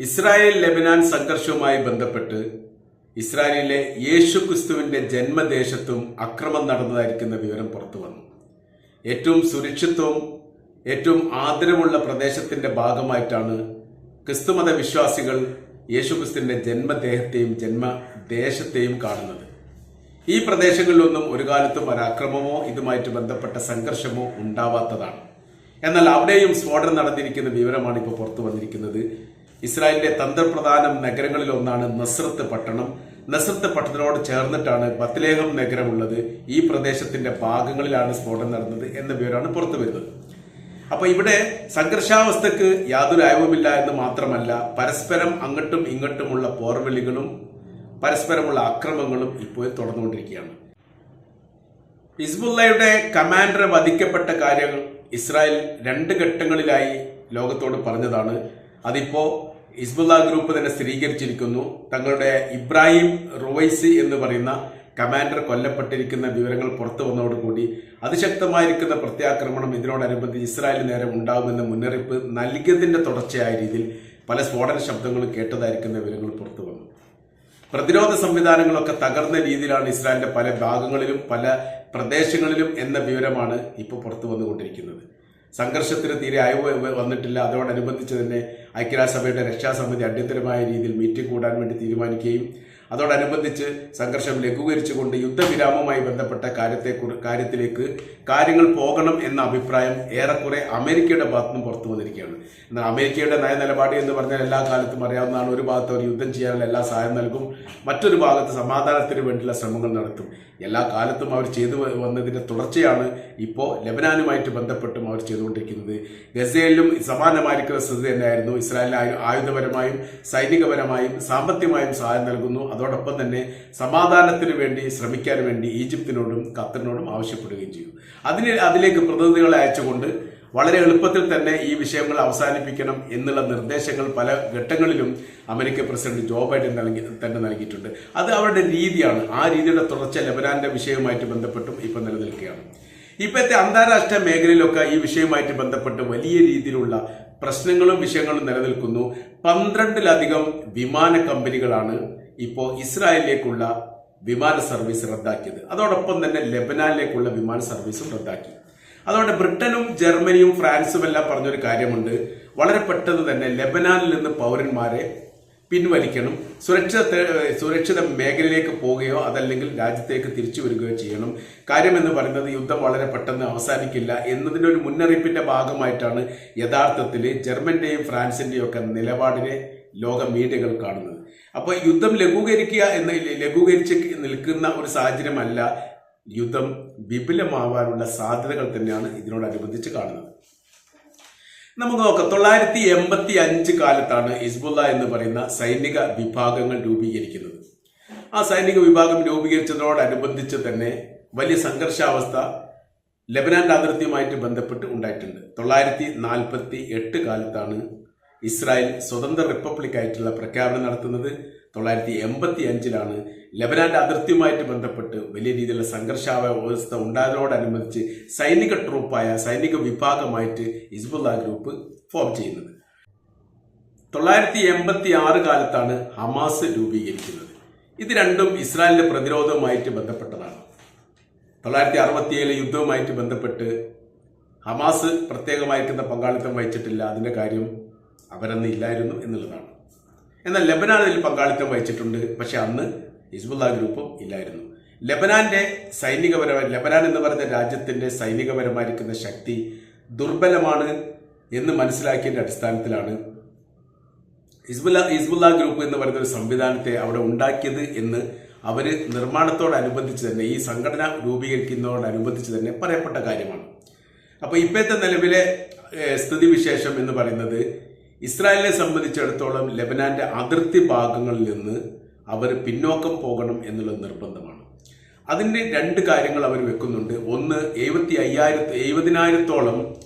Israel Lebanon സംഘർഷവുമായി ബന്ധപ്പെട്ട് ഇസ്രായേലിലെ യേശു ക്രിസ്തുവിന്റെ ജന്മദേശത്തും അക്രമം നടന്നതായിരിക്കുന്ന വിവരം പുറത്തു വന്നു. ഏറ്റവും സുരക്ഷിതവും ഏറ്റവും ആദരവുള്ള പ്രദേശത്തിന്റെ ഭാഗമായിട്ടാണ് ക്രിസ്തുമത വിശ്വാസികൾ യേശുക്രിസ്തുവിന്റെ ജന്മദേഹത്തെയും ജന്മദേശത്തെയും കാണുന്നത്. ഈ പ്രദേശങ്ങളിലൊന്നും ഒരു കാലത്തും ഒരു അക്രമമോ ഇതുമായിട്ട് ബന്ധപ്പെട്ട സംഘർഷമോ ഉണ്ടാവാത്തതാണ്. എന്നാൽ അവിടെയും സ്ഫോടനം നടന്നിരിക്കുന്ന വിവരമാണ് ഇപ്പോൾ പുറത്തു വന്നിരിക്കുന്നത്. ഇസ്രായേലിന്റെ തന്ത്രപ്രധാന നഗരങ്ങളിൽ ഒന്നാണ് നസ്രത്ത് പട്ടണം. നസ്രത്ത് പട്ടണത്തിനോട് ചേർന്നിട്ടാണ് ബത്ലേഹം നഗരമുള്ളത്. ഈ പ്രദേശത്തിന്റെ ഭാഗങ്ങളിലാണ് സ്ഫോടനം നടന്നത് എന്ന വിവരമാണ് പുറത്തു വരുന്നത്. അപ്പൊ ഇവിടെ സംഘർഷാവസ്ഥക്ക് യാതൊരു അയവുമില്ല എന്ന് മാത്രമല്ല പരസ്പരം അങ്ങോട്ടും ഇങ്ങോട്ടുമുള്ള പോർവിളികളും പരസ്പരമുള്ള അക്രമങ്ങളും ഇപ്പോൾ തുടർന്നുകൊണ്ടിരിക്കുകയാണ്. ഹിസ്ബുല്ലയുടെ കമാൻഡർ വധിക്കപ്പെട്ട കാര്യം ഇസ്രായേൽ രണ്ട് ഘട്ടങ്ങളിലായി ലോകത്തോട് പറഞ്ഞതാണ്. അതിപ്പോ ഹിസ്ബുള്ള ഗ്രൂപ്പ് തന്നെ സ്ഥിരീകരിച്ചിരിക്കുന്നു. തങ്ങളുടെ ഇബ്രാഹിം റുവൈസി എന്ന് പറയുന്ന കമാൻഡർ കൊല്ലപ്പെട്ടിരിക്കുന്ന വിവരങ്ങൾ പുറത്തു വന്നതോടുകൂടി അതിശക്തമായിരിക്കുന്ന പ്രത്യാക്രമണം ഇതിനോടനുബന്ധിച്ച് ഇസ്രായേലിന് നേരെ ഉണ്ടാകുമെന്ന മുന്നറിയിപ്പ് നൽകിയതിന്റെ തുടർച്ചയായ രീതിയിൽ പല സ്ഫോടന ശബ്ദങ്ങളും കേട്ടതായിരിക്കുന്ന വിവരങ്ങൾ പുറത്തു വന്നു. പ്രതിരോധ സംവിധാനങ്ങളൊക്കെ തകർന്ന രീതിയിലാണ് ഇസ്രായേലിന്റെ പല ഭാഗങ്ങളിലും പല പ്രദേശങ്ങളിലും എന്ന വിവരമാണ് ഇപ്പോൾ പുറത്തു വന്നുകൊണ്ടിരിക്കുന്നത്. സംഘർഷത്തിന് തീരെ അയവ് വന്നിട്ടില്ല. അതോടനുബന്ധിച്ച് തന്നെ ഐക്യരാഷ്ട്രസഭയുടെ രക്ഷാസമിതി അടിയന്തരമായ രീതിയിൽ മീറ്റിംഗ് കൂടാൻ വേണ്ടി തീരുമാനിക്കുകയും അതോടനുബന്ധിച്ച് സംഘർഷം ലഘൂകരിച്ചുകൊണ്ട് യുദ്ധവിരാമവുമായി ബന്ധപ്പെട്ട കാര്യത്തെ കാര്യത്തിലേക്ക് കാര്യങ്ങൾ പോകണം എന്ന അഭിപ്രായം ഏറെക്കുറെ അമേരിക്കയുടെ ഭാഗത്തുനിന്നും പുറത്തു വന്നിരിക്കുകയാണ്. എന്നാൽ അമേരിക്കയുടെ നയനിലപാട് എന്ന് പറഞ്ഞാൽ എല്ലാ കാലത്തും അറിയാവുന്നതാണ്. ഒരു ഭാഗത്ത് അവർ യുദ്ധം ചെയ്യാനുള്ള എല്ലാ സഹായം നൽകും. മറ്റൊരു ഭാഗത്ത് സമാധാനത്തിന് വേണ്ടിയുള്ള ശ്രമങ്ങൾ നടത്തും. എല്ലാ കാലത്തും അവർ ചെയ്തു വന്നതിന്റെ തുടർച്ചയാണ് ഇപ്പോൾ ലബനാനുമായിട്ട് ബന്ധപ്പെട്ടും അവർ ചെയ്തുകൊണ്ടിരിക്കുന്നത്. ഗസയിലും സമാനമായിരിക്കുന്ന സ്ഥിതി തന്നെയായിരുന്നു. ഇസ്രായേലിന് ആയു- ആയുധപരമായും സൈനികപരമായും സാമ്പത്തികമായും സഹായം നൽകുന്നു. അതോടൊപ്പം തന്നെ സമാധാനത്തിന് വേണ്ടി ശ്രമിക്കാൻ വേണ്ടി ഈജിപ്തിനോടും ഖത്തറിനോടും ആവശ്യപ്പെടുകയും ചെയ്തു. അതിന് അതിലേക്ക് പ്രതിനിധികളെ അയച്ചുകൊണ്ട് വളരെ എളുപ്പത്തിൽ തന്നെ ഈ വിഷയങ്ങൾ അവസാനിപ്പിക്കണം എന്നുള്ള നിർദ്ദേശങ്ങൾ പല ഘട്ടങ്ങളിലും അമേരിക്ക പ്രസിഡന്റ് ജോ ബൈഡൻ നൽകി തന്നെ നൽകിയിട്ടുണ്ട്. അത് അവരുടെ രീതിയാണ്. ആ രീതിയുടെ തുടർച്ച ലബനാന്റെ വിഷയവുമായിട്ട് ബന്ധപ്പെട്ടും ഇപ്പം നിലനിൽക്കുകയാണ്. ഇപ്പോഴത്തെ അന്താരാഷ്ട്ര മേഖലയിലൊക്കെ ഈ വിഷയവുമായിട്ട് ബന്ധപ്പെട്ട് വലിയ രീതിയിലുള്ള പ്രശ്നങ്ങളും വിഷയങ്ങളും നിലനിൽക്കുന്നു. പന്ത്രണ്ടിലധികം വിമാന കമ്പനികളാണ് ഇപ്പോൾ ഇസ്രായേലിലേക്കുള്ള വിമാന സർവീസ് റദ്ദാക്കിയത്. അതോടൊപ്പം തന്നെ ലെബനാനിലേക്കുള്ള വിമാന സർവീസും റദ്ദാക്കി. അതുകൊണ്ട് ബ്രിട്ടനും ജർമ്മനിയും ഫ്രാൻസും എല്ലാം പറഞ്ഞൊരു കാര്യമുണ്ട്. വളരെ പെട്ടെന്ന് തന്നെ ലെബനാനിൽ നിന്ന് പൗരന്മാരെ പിൻവലിക്കണം. സുരക്ഷിത സുരക്ഷിത മേഖലയിലേക്ക് പോവുകയോ അതല്ലെങ്കിൽ രാജ്യത്തേക്ക് തിരിച്ചു വരികയോ ചെയ്യണം. കാര്യമെന്ന് പറയുന്നത് യുദ്ധം വളരെ പെട്ടെന്ന് അവസാനിക്കില്ല എന്നതിന്റെ ഒരു മുന്നറിയിപ്പിന്റെ ഭാഗമായിട്ടാണ് യഥാർത്ഥത്തിൽ ജർമ്മന്റെയും ഫ്രാൻസിന്റെയും ഒക്കെ നിലപാടിനെ ലോക മീഡിയകൾ കാണുന്നത്. അപ്പോൾ യുദ്ധം ലഘൂകരിക്കുക എന്ന ലഘൂകരിച്ച് നിൽക്കുന്ന ഒരു സാഹചര്യമല്ല യുദ്ധം വിപുലമാവാനുള്ള സാധ്യതകൾ തന്നെയാണ് ഇതിനോടനുബന്ധിച്ച് കാണുന്നത്. നമുക്ക് നോക്കാം. തൊള്ളായിരത്തി എൺപത്തി അഞ്ച് കാലത്താണ് ഹിസ്ബുല്ല എന്ന് പറയുന്ന സൈനിക വിഭാഗങ്ങൾ രൂപീകരിക്കുന്നത്. ആ സൈനിക വിഭാഗം രൂപീകരിച്ചതിനോടനുബന്ധിച്ച് തന്നെ വലിയ സംഘർഷാവസ്ഥ ലബനാന്റെ അതിർത്തിയുമായിട്ട് ബന്ധപ്പെട്ട് ഉണ്ടായിട്ടുണ്ട്. തൊള്ളായിരത്തി നാൽപ്പത്തി എട്ട് കാലത്താണ് ഇസ്രായേൽ സ്വതന്ത്ര റിപ്പബ്ലിക് ആയിട്ടുള്ള പ്രഖ്യാപനം നടത്തുന്നത് തൊള്ളായിരത്തി എൺപത്തി അഞ്ചിലാണ് ലബനാന്റെ അതിർത്തിയുമായിട്ട് ബന്ധപ്പെട്ട് വലിയ രീതിയിലുള്ള സംഘർഷാവസ്ഥ ഉണ്ടായതിനോടനുബന്ധിച്ച് സൈനിക ട്രൂപ്പായ സൈനിക വിഭാഗമായിട്ട് ഇസ്ബുല്ല ഗ്രൂപ്പ് ഫോം ചെയ്യുന്നത്. തൊള്ളായിരത്തി എൺപത്തി ആറ് കാലത്താണ് ഹമാസ് രൂപീകരിക്കുന്നത്. ഇത് രണ്ടും ഇസ്രായേലിന്റെ പ്രതിരോധവുമായിട്ട് ബന്ധപ്പെട്ടതാണ്. തൊള്ളായിരത്തി അറുപത്തിയേഴ് യുദ്ധവുമായിട്ട് ബന്ധപ്പെട്ട് ഹമാസ് പ്രത്യേകമായിരിക്കുന്ന പങ്കാളിത്തം വഹിച്ചിട്ടില്ല. അതിന്റെ കാര്യം അവരന്ന് ഇല്ലായിരുന്നു എന്നുള്ളതാണ്. എന്നാൽ ലബനാൻ അതിൽ പങ്കാളിത്തം വഹിച്ചിട്ടുണ്ട്. പക്ഷെ അന്ന് ഹിസ്ബുല്ല ഗ്രൂപ്പും ഇല്ലായിരുന്നു. ലബനാന്റെ സൈനികപരമായി ലബനാൻ എന്ന് പറയുന്ന രാജ്യത്തിന്റെ സൈനികപരമായിരിക്കുന്ന ശക്തി ദുർബലമാണ് എന്ന് മനസ്സിലാക്കിയതിന്റെ അടിസ്ഥാനത്തിലാണ് ഹിസ്ബുല്ല ഹിസ്ബുല്ല ഗ്രൂപ്പ് എന്ന് പറയുന്ന ഒരു സംവിധാനത്തെ അവിടെ ഉണ്ടാക്കിയത് എന്ന് അവർ നിർമ്മാണത്തോടനുബന്ധിച്ച് തന്നെ ഈ സംഘടന രൂപീകരിക്കുന്നതോടനുബന്ധിച്ച് തന്നെ പറയപ്പെട്ട കാര്യമാണ്. അപ്പോൾ ഇപ്പോഴത്തെ നിലവിലെ സ്ഥിതിവിശേഷം എന്ന് പറയുന്നത് ഇസ്രായേലിനെ സംബന്ധിച്ചിടത്തോളം ലെബനാന്റെ അതിർത്തി ഭാഗങ്ങളിൽ നിന്ന് അവർ പിന്നോക്കം പോകണം എന്നുള്ള നിർബന്ധമാണ്. അതിന്റെ രണ്ട് കാര്യങ്ങൾ അവർ വെക്കുന്നുണ്ട്. ഒന്ന് എഴുപത്തി അയ്യായിരത്തി എഴുപതിനായിരത്തോളം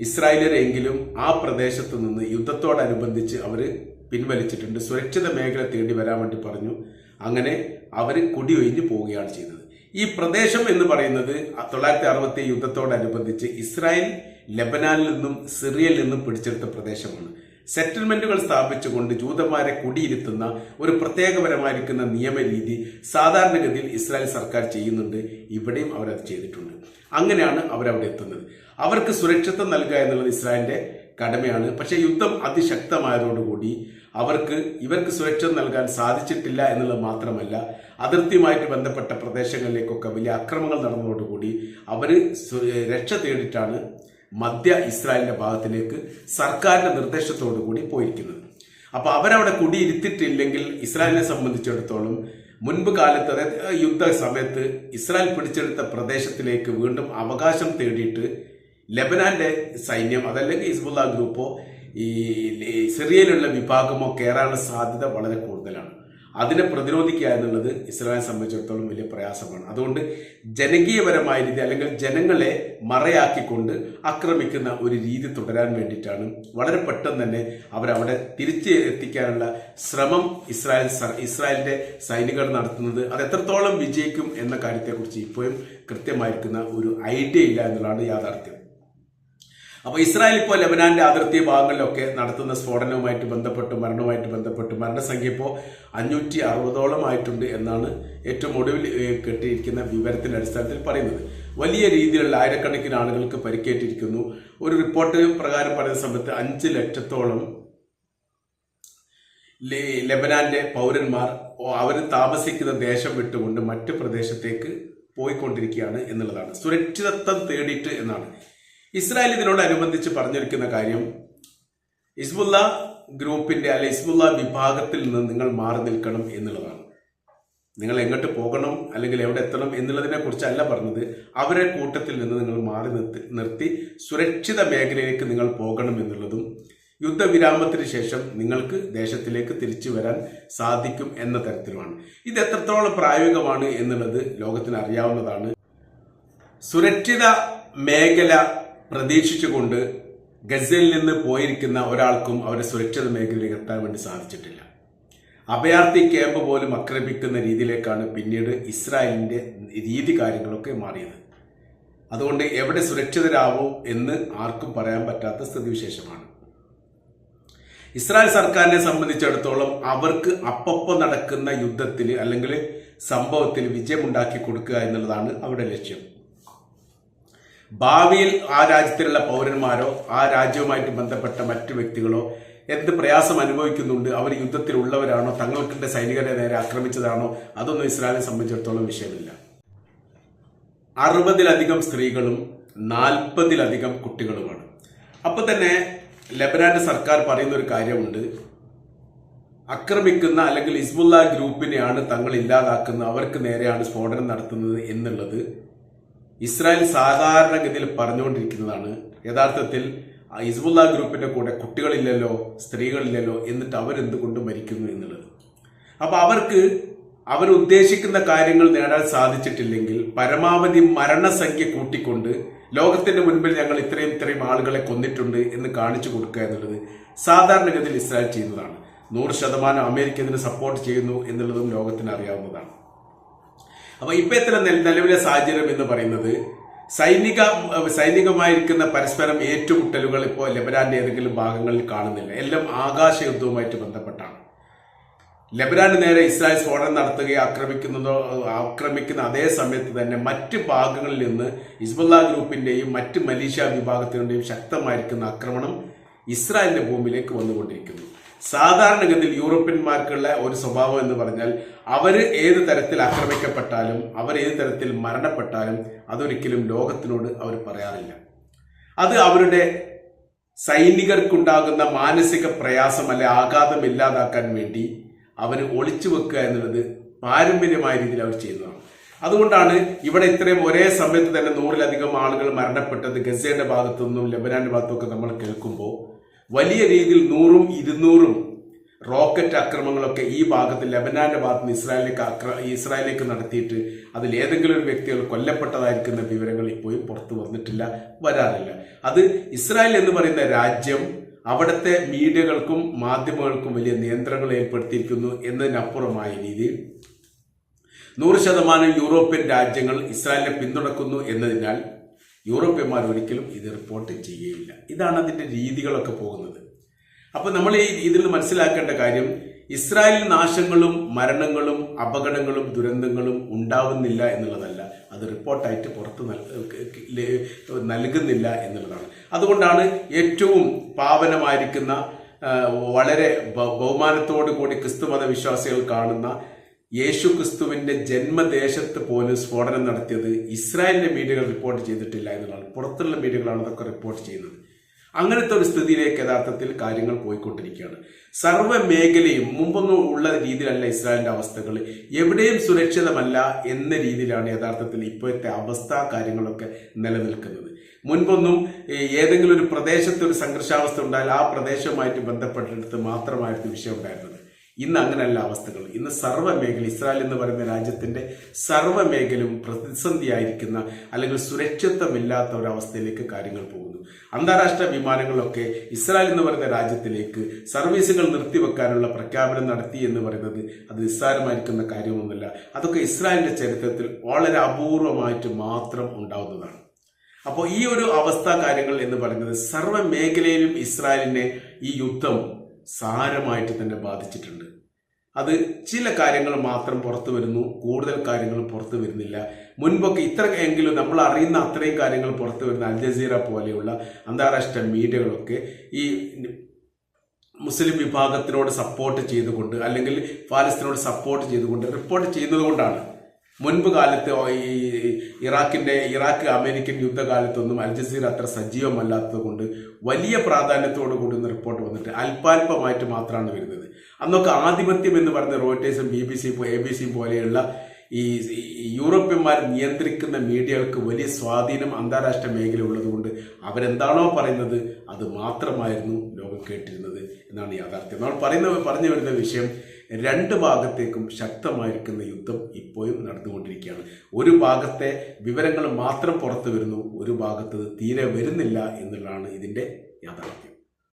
ഇസ്രായേലരെങ്കിലും ആ പ്രദേശത്ത് നിന്ന് യുദ്ധത്തോടനുബന്ധിച്ച് അവർ പിൻവലിച്ചിട്ടുണ്ട്. സുരക്ഷിത മേഖല തേടി വരാൻ വേണ്ടി പറഞ്ഞു. അങ്ങനെ അവർ കുടിയൊഴിഞ്ഞു പോവുകയാണ് ചെയ്തത്. ഈ പ്രദേശം എന്ന് പറയുന്നത് തൊള്ളായിരത്തി അറുപത്തി യുദ്ധത്തോടനുബന്ധിച്ച് ഇസ്രായേൽ ലബനാനിൽ നിന്നും സിറിയയിൽ നിന്നും പിടിച്ചെടുത്ത പ്രദേശമാണ്. സെറ്റിൽമെന്റുകൾ സ്ഥാപിച്ചുകൊണ്ട് ജൂതന്മാരെ കുടിയിരുത്തുന്ന ഒരു പ്രത്യേകപരമായിരിക്കുന്ന നിയമരീതി സാധാരണഗതിയിൽ ഇസ്രായേൽ സർക്കാർ ചെയ്യുന്നുണ്ട്. ഇവിടെയും അവരത് ചെയ്തിട്ടുണ്ട്. അങ്ങനെയാണ് അവരവിടെ എത്തുന്നത്. അവർക്ക് സുരക്ഷിതം നൽകുക എന്നുള്ളത് ഇസ്രായേലിന്റെ കടമയാണ്. പക്ഷേ യുദ്ധം അതിശക്തമായതോടുകൂടി അവർക്ക് ഇവർക്ക് സുരക്ഷ നൽകാൻ സാധിച്ചിട്ടില്ല എന്നുള്ളത് മാത്രമല്ല അതിർത്തിയുമായിട്ട് ബന്ധപ്പെട്ട പ്രദേശങ്ങളിലേക്കൊക്കെ വലിയ അക്രമങ്ങൾ നടന്നതോടുകൂടി അവർ രക്ഷ തേടിയിട്ടാണ് മധ്യ ഇസ്രായേലിന്റെ ഭാഗത്തിലേക്ക് സർക്കാരിന്റെ നിർദ്ദേശത്തോടു കൂടി പോയിരിക്കുന്നത്. അപ്പൊ അവരവിടെ കുടിയിരുത്തിയിട്ടില്ലെങ്കിൽ ഇസ്രായേലിനെ സംബന്ധിച്ചിടത്തോളം മുൻപ് കാലത്ത് യുദ്ധ സമയത്ത് ഇസ്രായേൽ പിടിച്ചെടുത്ത പ്രദേശത്തിലേക്ക് വീണ്ടും അവകാശം തേടിയിട്ട് ലെബനാന്റെ സൈന്യം അതല്ലെങ്കിൽ ഹിസ്ബുള്ള ഗ്രൂപ്പോ ഈ സിറിയയിലുള്ള വിഭാഗമോ കയറാനുള്ള സാധ്യത വളരെ കൂടുതലാണ്. അതിനെ പ്രതിരോധിക്കുക എന്നുള്ളത് ഇസ്രായേലിനെ സംബന്ധിച്ചിടത്തോളം വലിയ പ്രയാസമാണ്. അതുകൊണ്ട് ജനകീയപരമായ രീതി അല്ലെങ്കിൽ ജനങ്ങളെ മറയാക്കിക്കൊണ്ട് ആക്രമിക്കുന്ന ഒരു രീതി തുടരാൻ വേണ്ടിയിട്ടാണ് വളരെ പെട്ടെന്ന് തന്നെ അവരവിടെ തിരിച്ചു എത്തിക്കാനുള്ള ശ്രമം ഇസ്രായേൽ ഇസ്രായേലിന്റെ സൈനികർ നടത്തുന്നത്. അത് എത്രത്തോളം വിജയിക്കും എന്ന കാര്യത്തെക്കുറിച്ച് ഇപ്പോഴും കൃത്യമായിരിക്കുന്ന ഒരു ഐഡിയ ഇല്ല എന്നുള്ളതാണ് യാഥാർത്ഥ്യം. അപ്പൊ ഇസ്രായേൽ ഇപ്പോൾ ലബനാന്റെ അതിർത്തി ഭാഗങ്ങളിലൊക്കെ നടത്തുന്ന സ്ഫോടനവുമായിട്ട് ബന്ധപ്പെട്ട് മരണവുമായിട്ട് ബന്ധപ്പെട്ട് മരണസംഖ്യ ഇപ്പോൾ അഞ്ഞൂറ്റി അറുപതോളം ആയിട്ടുണ്ട് എന്നാണ് ഏറ്റവും ഒടുവിൽ കെട്ടിയിരിക്കുന്ന വിവരത്തിന്റെ അടിസ്ഥാനത്തിൽ പറയുന്നത്. വലിയ രീതിയിലുള്ള ആയിരക്കണക്കിന് ആളുകൾക്ക് പരിക്കേറ്റിരിക്കുന്നു. ഒരു റിപ്പോർട്ട് പ്രകാരം പറയുന്ന സമയത്ത് അഞ്ച് ലക്ഷത്തോളം ലെബനാന്റെ പൗരന്മാർ അവർ താമസിക്കുന്ന ദേശം വിട്ടുകൊണ്ട് മറ്റു പ്രദേശത്തേക്ക് പോയിക്കൊണ്ടിരിക്കുകയാണ് എന്നുള്ളതാണ്. സുരക്ഷിതത്വം തേടിയിട്ട് എന്നാണ്. ഇസ്രായേൽ ഇതിനോടനുബന്ധിച്ച് പറഞ്ഞിരിക്കുന്ന കാര്യം ഇസ്ബുല്ല ഗ്രൂപ്പിന്റെ അല്ലെ ഇസ്ബുല്ല വിഭാഗത്തിൽ നിന്ന് നിങ്ങൾ മാറി നിൽക്കണം എന്നുള്ളതാണ്. നിങ്ങൾ എങ്ങോട്ട് പോകണം അല്ലെങ്കിൽ എവിടെ എത്തണം എന്നുള്ളതിനെ കുറിച്ചല്ല പറഞ്ഞത്. അവരെ കൂട്ടത്തിൽ നിന്ന് നിങ്ങൾ മാറി നിർത്തി നിർത്തി സുരക്ഷിത മേഖലയിലേക്ക് നിങ്ങൾ പോകണം എന്നുള്ളതും യുദ്ധവിരാമത്തിന് ശേഷം നിങ്ങൾക്ക് ദേശത്തിലേക്ക് തിരിച്ചു വരാൻ സാധിക്കും എന്ന തരത്തിലുമാണ്. ഇത് എത്രത്തോളം പ്രായോഗികമാണ് എന്നുള്ളത് ലോകത്തിന് അറിയാവുന്നതാണ്. സുരക്ഷിത മേഖല പ്രതീക്ഷിച്ചുകൊണ്ട് ഗസയിൽ നിന്ന് പോയിരിക്കുന്ന ഒരാൾക്കും അവരെ സുരക്ഷിത മേഖലയിൽ എത്താൻ വേണ്ടി സാധിച്ചിട്ടില്ല. അഭയാർത്ഥി ക്യാമ്പ് പോലും ആക്രമിക്കുന്ന രീതിയിലേക്കാണ് പിന്നീട് ഇസ്രായേലിന്റെ രീതി കാര്യങ്ങളൊക്കെ മാറിയത്. അതുകൊണ്ട് എവിടെ സുരക്ഷിതരാവും എന്ന് ആർക്കും പറയാൻ പറ്റാത്ത സ്ഥിതിവിശേഷമാണ്. ഇസ്രായേൽ സർക്കാരിനെ സംബന്ധിച്ചിടത്തോളം അവർക്ക് അപ്പപ്പം നടക്കുന്ന യുദ്ധത്തിൽ അല്ലെങ്കിൽ സംഭവത്തിൽ വിജയമുണ്ടാക്കി കൊടുക്കുക എന്നുള്ളതാണ് അവരുടെ ലക്ഷ്യം. ഭാവിയിൽ ആ രാജ്യത്തിലുള്ള പൗരന്മാരോ ആ രാജ്യവുമായിട്ട് ബന്ധപ്പെട്ട മറ്റു വ്യക്തികളോ എന്ത് പ്രയാസം അനുഭവിക്കുന്നുണ്ട് അവർ യുദ്ധത്തിലുള്ളവരാണോ തങ്ങൾക്കിന്റെ സൈനികരെ നേരെ ആക്രമിച്ചതാണോ അതൊന്നും ഇസ്രായേലിനെ സംബന്ധിച്ചിടത്തോളം വിഷയമില്ല. അറുപതിലധികം സ്ത്രീകളും നാൽപ്പതിലധികം കുട്ടികളുമാണ്. അപ്പൊ തന്നെ ലബനാന്റെ സർക്കാർ പറയുന്ന ഒരു കാര്യമുണ്ട്. ആക്രമിക്കുന്ന അല്ലെങ്കിൽ ഇസ്ബുല്ല ഗ്രൂപ്പിനെയാണ് തങ്ങൾ ഇല്ലാതാക്കുന്ന അവർക്ക് നേരെയാണ് സ്ഫോടനം നടത്തുന്നത് എന്നുള്ളത് ഇസ്രായേൽ സാധാരണഗതിയിൽ പറഞ്ഞുകൊണ്ടിരിക്കുന്നതാണ്. യഥാർത്ഥത്തിൽ ഹിസ്ബുല്ല ഗ്രൂപ്പിന്റെ കൂടെ കുട്ടികളില്ലല്ലോ സ്ത്രീകളില്ലല്ലോ എന്നിട്ട് അവരെന്തുകൊണ്ട് മരിക്കുന്നു എന്നുള്ളത്. അപ്പോൾ അവർക്ക് അവർ ഉദ്ദേശിക്കുന്ന കാര്യങ്ങൾ നേടാൻ സാധിച്ചിട്ടില്ലെങ്കിൽ പരമാവധി മരണസംഖ്യ കൂട്ടിക്കൊണ്ട് ലോകത്തിന്റെ മുൻപിൽ ഞങ്ങൾ ഇത്രയും ഇത്രയും ആളുകളെ കൊന്നിട്ടുണ്ട് എന്ന് കാണിച്ചു കൊടുക്കുക എന്നുള്ളത് സാധാരണഗതിയിൽ ഇസ്രായേൽ ചെയ്യുന്നതാണ്. നൂറ് ശതമാനം അമേരിക്ക ഇതിന് സപ്പോർട്ട് ചെയ്യുന്നു എന്നുള്ളതും ലോകത്തിന് അറിയാവുന്നതാണ്. അപ്പൊ ഇപ്പോഴത്തെ നിലവിലെ സാഹചര്യം എന്ന് പറയുന്നത്? സൈനിക സൈനികമായിരിക്കുന്ന പരസ്പരം ഏറ്റുമുട്ടലുകൾ ഇപ്പോൾ ലബനാന്റെ ഏതെങ്കിലും ഭാഗങ്ങളിൽ കാണുന്നില്ല. എല്ലാം ആകാശ യുദ്ധവുമായിട്ട് ബന്ധപ്പെട്ടാണ്. ലബനാന് നേരെ ഇസ്രായേൽ സ്ഫോടനം നടത്തുകയോ ആക്രമിക്കുന്നതോ ആക്രമിക്കുന്ന അതേ സമയത്ത് തന്നെ മറ്റ് ഭാഗങ്ങളിൽ നിന്ന് ഹിസ്ബുല്ല ഗ്രൂപ്പിന്റെയും മറ്റ് മലീഷ്യ വിഭാഗത്തിന്റെയും ശക്തമായിരിക്കുന്ന ആക്രമണം ഇസ്രായേലിന്റെ ഭൂമിയിലേക്ക് വന്നുകൊണ്ടിരിക്കുന്നു. സാധാരണഗതിയിൽ യൂറോപ്യന്മാർക്കുള്ള ഒരു സ്വഭാവം എന്ന് പറഞ്ഞാൽ അവർ ഏത് തരത്തിൽ ആക്രമിക്കപ്പെട്ടാലും അവർ ഏത് തരത്തിൽ മരണപ്പെട്ടാലും അതൊരിക്കലും ലോകത്തിനോട് അവർ പറയാറില്ല. അത് അവരുടെ സൈനികർക്കുണ്ടാകുന്ന മാനസിക പ്രയാസം അല്ലെ ആഘാതം ഇല്ലാതാക്കാൻ വേണ്ടി അവർ ഒളിച്ചു വെക്കുക എന്നുള്ളത് പാരമ്പര്യമായ രീതിയിൽ അവർ ചെയ്യുന്നതാണ്. അതുകൊണ്ടാണ് ഇവിടെ ഇത്രയും ഒരേ സമയത്ത് തന്നെ നൂറിലധികം ആളുകൾ മരണപ്പെട്ടത് ഗസയുടെ ഭാഗത്തു നിന്നും ലബനാന്റെ ഭാഗത്തുമൊക്കെ നമ്മൾ കേൾക്കുമ്പോൾ വലിയ രീതിയിൽ നൂറും ഇരുന്നൂറും റോക്കറ്റ് ആക്രമണങ്ങളൊക്കെ ഈ ഭാഗത്ത് ലബനാന്റെ ഭാഗത്ത് നിന്ന് ഇസ്രായേലിലേക്ക് ആക്ര ഇസ്രായേലിലേക്ക് നടത്തിയിട്ട് അതിൽ ഏതെങ്കിലും ഒരു വ്യക്തികൾ കൊല്ലപ്പെട്ടതായിരിക്കുന്ന വിവരങ്ങൾ ഇപ്പോഴും പുറത്തു വന്നിട്ടില്ല വരാറില്ല. അത് ഇസ്രായേൽ എന്ന് പറയുന്ന രാജ്യം അവിടുത്തെ മീഡിയകൾക്കും മാധ്യമങ്ങൾക്കും വലിയ നിയന്ത്രണങ്ങൾ ഏർപ്പെടുത്തിയിരിക്കുന്നു എന്നതിനപ്പുറമായ രീതിയിൽ നൂറ് ശതമാനം യൂറോപ്യൻ രാജ്യങ്ങൾ ഇസ്രായേലിനെ പിന്തുണക്കുന്നു എന്നതിനാൽ യൂറോപ്യന്മാർ ഒരിക്കലും ഇത് റിപ്പോർട്ട് ചെയ്യുകയില്ല. ഇതാണ് അതിന്റെ രീതികളൊക്കെ പോകുന്നത്. അപ്പോൾ നമ്മൾ ഈ നിന്ന് മനസ്സിലാക്കേണ്ട കാര്യം ഇസ്രായേലിൽ നാശങ്ങളും മരണങ്ങളും അപകടങ്ങളും ദുരന്തങ്ങളും ഉണ്ടാവുന്നില്ല എന്നുള്ളതല്ല. അത് റിപ്പോർട്ടായിട്ട് പുറത്ത് നൽ- നൽകുന്നില്ല എന്നുള്ളതാണ്. അതുകൊണ്ടാണ് ഏറ്റവും പാവനമായിരിക്കുന്ന വളരെ ബഹുമാനത്തോടു കൂടി ക്രിസ്തുമത വിശ്വാസികൾ കാണുന്ന യേശു ക്രിസ്തുവിന്റെ ജന്മദേശത്ത് പോലും സ്ഫോടനം നടത്തിയത് ഇസ്രായേലിന്റെ മീഡിയകൾ റിപ്പോർട്ട് ചെയ്തിട്ടില്ല എന്നുള്ളതാണ്. പുറത്തുള്ള മീഡിയകളാണ് അതൊക്കെ റിപ്പോർട്ട് ചെയ്യുന്നത്. അങ്ങനത്തെ ഒരു സ്ഥിതിയിലേക്ക് യഥാർത്ഥത്തിൽ കാര്യങ്ങൾ പോയിക്കൊണ്ടിരിക്കുകയാണ്. സർവ മേഖലയും മുമ്പൊന്നും ഉള്ള രീതിയിലല്ല ഇസ്രായേലിന്റെ അവസ്ഥകൾ എവിടെയും സുരക്ഷിതമല്ല എന്ന രീതിയിലാണ് യഥാർത്ഥത്തിൽ ഇപ്പോഴത്തെ അവസ്ഥ കാര്യങ്ങളൊക്കെ നിലനിൽക്കുന്നത്. മുൻപൊന്നും ഏതെങ്കിലും ഒരു പ്രദേശത്ത് ഒരു സംഘർഷാവസ്ഥ ഉണ്ടായാൽ ആ പ്രദേശവുമായിട്ട് ബന്ധപ്പെട്ടിടത്ത് മാത്രമായിട്ട് വിഷയം ഉണ്ടായിരുന്നത്. ഇന്ന് അങ്ങനെയല്ല അവസ്ഥകൾ. ഇന്ന് സർവ മേഖല ഇസ്രായേൽ എന്ന് പറയുന്ന രാജ്യത്തിന്റെ സർവ മേഖലയും പ്രതിസന്ധിയായിരിക്കുന്ന അല്ലെങ്കിൽ സുരക്ഷിതമില്ലാത്ത ഒരു അവസ്ഥയിലേക്ക് കാര്യങ്ങൾ പോകുന്നു. അന്താരാഷ്ട്ര വിമാനങ്ങളൊക്കെ ഇസ്രായേൽ എന്ന് പറയുന്ന രാജ്യത്തിലേക്ക് സർവീസുകൾ നിർത്തിവെക്കാനുള്ള പ്രഖ്യാപനം നടത്തി എന്ന് പറയുന്നത് അത് നിസ്സാരമായിരിക്കുന്ന കാര്യമൊന്നുമല്ല. അതൊക്കെ ഇസ്രായേലിന്റെ ചരിത്രത്തിൽ വളരെ അപൂർവമായിട്ട് മാത്രം ഉണ്ടാവുന്നതാണ്. അപ്പോൾ ഈ ഒരു അവസ്ഥ കാര്യങ്ങൾ എന്ന് പറയുന്നത് സർവ മേഖലയിലും ഇസ്രായേലിനെ ഈ യുദ്ധം സാരമായിട്ട് തന്നെ ബാധിച്ചിട്ടുണ്ട്. അത് ചില കാര്യങ്ങൾ മാത്രം പുറത്തു വരുന്നു കൂടുതൽ കാര്യങ്ങൾ പുറത്തു വരുന്നില്ല. മുൻപൊക്കെ ഇത്ര എങ്കിലും നമ്മൾ അറിയുന്ന അത്രയും കാര്യങ്ങൾ പുറത്തു വരുന്ന അൽ ജസീറ പോലെയുള്ള അന്താരാഷ്ട്ര മീഡിയകളൊക്കെ ഈ മുസ്ലിം വിഭാഗത്തിനോട് സപ്പോർട്ട് ചെയ്തുകൊണ്ട് അല്ലെങ്കിൽ ഫാലസ്തീനോട് സപ്പോർട്ട് ചെയ്തുകൊണ്ട് റിപ്പോർട്ട് ചെയ്യുന്നത് കൊണ്ടാണ്. മുൻപ് കാലത്ത് ഈ ഇറാഖിന്റെ ഇറാഖ് അമേരിക്കൻ യുദ്ധകാലത്തൊന്നും അൽ ജസീറ അത്ര സജീവമല്ലാത്തത് കൊണ്ട് വലിയ പ്രാധാന്യത്തോടു കൂടി ഒന്ന് റിപ്പോർട്ട് വന്നിട്ട് അല്പാൽപമായിട്ട് മാത്രമാണ് വരുന്നത്. അന്നൊക്കെ ആധിപത്യം എന്ന് പറയുന്ന റോയിട്ടേഴ്സും B B C A B സിയും പോലെയുള്ള ഈ യൂറോപ്യന്മാർ നിയന്ത്രിക്കുന്ന മീഡിയകൾക്ക് വലിയ സ്വാധീനം അന്താരാഷ്ട്ര മേഖല ഉള്ളതുകൊണ്ട് അവരെന്താണോ പറയുന്നത് അത് മാത്രമായിരുന്നു ലോകം കേട്ടിരുന്നത് എന്നാണ് യാഥാർത്ഥ്യം. നമ്മൾ പറയുന്ന പറഞ്ഞു വരുന്ന വിഷയം രണ്ട് ഭാഗത്തേക്കും ശക്തമായിരിക്കുന്ന യുദ്ധം ഇപ്പോഴും നടന്നുകൊണ്ടിരിക്കുകയാണ്. ഒരു ഭാഗത്തെ വിവരങ്ങൾ മാത്രം പുറത്തു വരുന്നു ഒരു ഭാഗത്ത് തീരെ വരുന്നില്ല എന്നുള്ളതാണ് ഇതിന്റെ യാഥാർത്ഥ്യം.